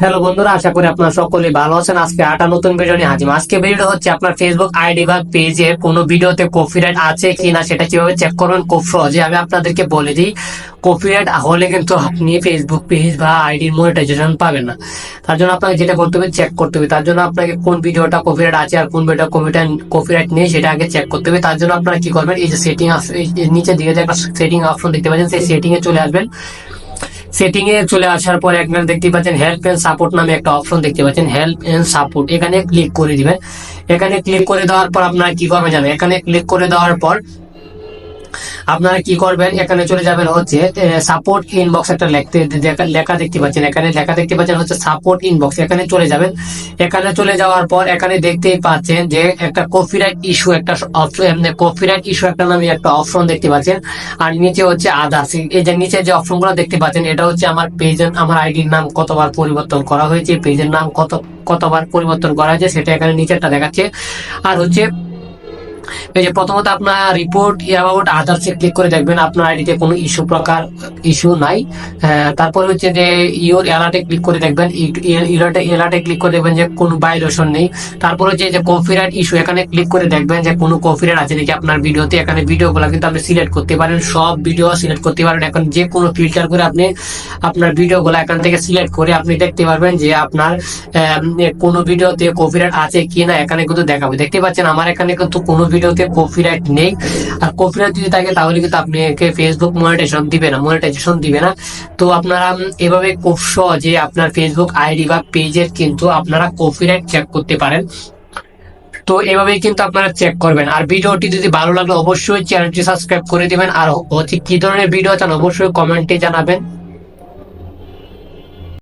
Hello বন্ধুরা, আশা করি আপনারা সকলে ভালো আছেন। আজকে আটা নতুন ভিডিও নিয়ে হাজির। আজকে ভিডিও হচ্ছে আপনার ফেসবুক আইডি বা পেজে কোনো ভিডিওতে কপিরাইট আছে কিনা সেটা কীভাবে চেক করবেন, খুব সহজে আমি আপনাদেরকে বলে দিই। কপিরাইট হলে কিন্তু আপনি ফেসবুক পেজ বা আইডির মনিটাইজেশন পাবেন না। তার জন্য আপনাকে যেটা করতে হবে চেক করতে হবে। তার জন্য আপনাকে কোন ভিডিওটা কপিরাইট আছে আর কোন ভিডিওটা কপিরাইট কপিরাইট নেই সেটা আগে চেক করতে হবে। তার জন্য আপনারা কি করবেন, এই যে সেটিং নিচে দিকে যে একটা সেটিং অপশন দেখতে পাচ্ছেন, সেই সেটিংয়ে চলে আসবেন। সেটিং এ চলে আসার পরে এখানে দেখতে পাচ্ছেন হেল্প এন্ড সাপোর্ট নামে একটা অপশন দেখতে পাচ্ছেন হেল্প এন্ড সাপোর্ট এখানে ক্লিক করে দিবেন। এখানে ক্লিক করে দেওয়ার পর আপনারা কি করবেন জানেন? এখানে ক্লিক করে দেওয়ার পর আপনারা কি করবেন? এখানে চলে যাবেন হচ্ছে সাপোর্ট ইনবক্স একটা লিখতে লেখা দেখতে পাচ্ছেন এখানে। লেখা দেখতে পাচ্ছেন হচ্ছে সাপোর্ট ইনবক্স এখানে চলে যাবেন। এখানে চলে যাওয়ার পর এখানে দেখতেই পাচ্ছেন যে একটা কপিরাইট ইস্যু একটা অপশন কপিরাইট ইস্যু একটা নামে একটা অপশন দেখতে পাচ্ছেন। আর নিচে হচ্ছে আদার্স এই যে নিচে যে অপশনগুলো দেখতে পাচ্ছেন, এটা হচ্ছে আমার পেজের আমার আইডির নাম কতবার পরিবর্তন করা হয়েছে পেজের নাম কত, কতবার পরিবর্তন করা হয়েছে, সেটা এখানে নিচেরটা দেখাচ্ছে। আর হচ্ছে এই যে প্রথমত আপনার রিপোর্ট অ্যাবাউট আদার্স ক্লিক করে দেখবেন আপনার আইডিতে কোনো ইস্যু প্রকার ইস্যু নাই। তারপরে হচ্ছে যে ইওর অ্যালার্টে ক্লিক করে দেখবেন। অ্যালার্টে ক্লিক করে দেখবেন যে কোনো ভাইলেশন নেই। তারপরে হচ্ছে যে কপিরাইট ইস্যু এখানে ক্লিক করে দেখবেন যে কোনো কপিরাইট আছে নাকি আপনার ভিডিওতে এখানে ভিডিওগুলো কিন্তু আপনি সিলেক্ট করতে পারেন। সব ভিডিও সিলেক্ট করতে পারেন। এখন যে কোনো ফিল্টার করে আপনি আপনার ভিডিওগুলো এখান থেকে সিলেক্ট করে আপনি দেখতে পারবেন যে আপনার কোনো ভিডিওতে কপিরাইট আছে কি না এখানে কিন্তু দেখাবে। দেখতে পাচ্ছেন, আমার এখানে কিন্তু কোনো ভিডিওতে কপিরাইট নেই। আর কপিরাইট যদি থাকে, তাহলে কিন্তু আপনাকে ফেসবুক মনিটাইজেশন দিবে না মনিটাইজেশন দিবে না। তো আপনারা এভাবে খুব সহজে আপনার ফেসবুক আইডি বা পেজের কিন্তু আপনারা কপিরাইট চেক করতে পারেন। তো এভাবেই কিন্তু আপনারা চেক করবেন। আর ভিডিওটি যদি ভালো লাগলে অবশ্যই চ্যানেলটি সাবস্ক্রাইব করে দিবেন। আর হচ্ছে কি ধরনের ভিডিও চান, অবশ্যই কমেন্টে জানাবেন।